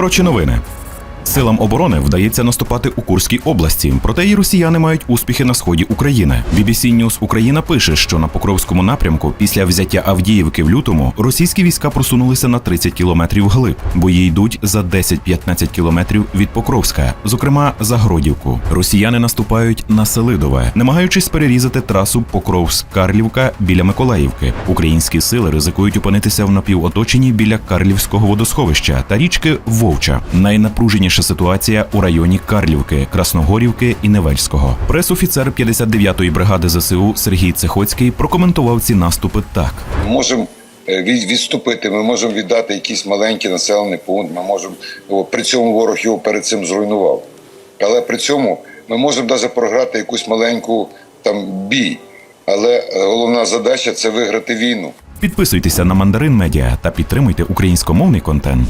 Коротше новини. Силам оборони вдається наступати у Курській області, проте і росіяни мають успіхи на сході України. BBC News Україна пише, що на Покровському напрямку після взяття Авдіївки в лютому російські війська просунулися на 30 кілометрів вглиб. Бої йдуть за 10-15 кілометрів від Покровська, зокрема за Гродівку. Росіяни наступають на Селидове, намагаючись перерізати трасу Покровськ-Карлівка біля Миколаївки. Українські сили ризикують опинитися в напівоточенні біля Карлівського водосховища та річки Вовча. Найнапруженіша ситуація у районі Карлівки, Красногорівки і Невельського. Пресофіцер 59-ї бригади ЗСУ Сергій Цехоцький прокоментував ці наступи так. Ми можемо е, відступити, ми можемо віддати якийсь маленький населений пункт. Ми можемо при цьому ворог його перед цим зруйнував. Але при цьому ми можемо навіть програти якусь маленьку там бій. Але е, головна задача це виграти війну. Підписуйтеся на Мандарин Медіа та підтримуйте українськомовний контент.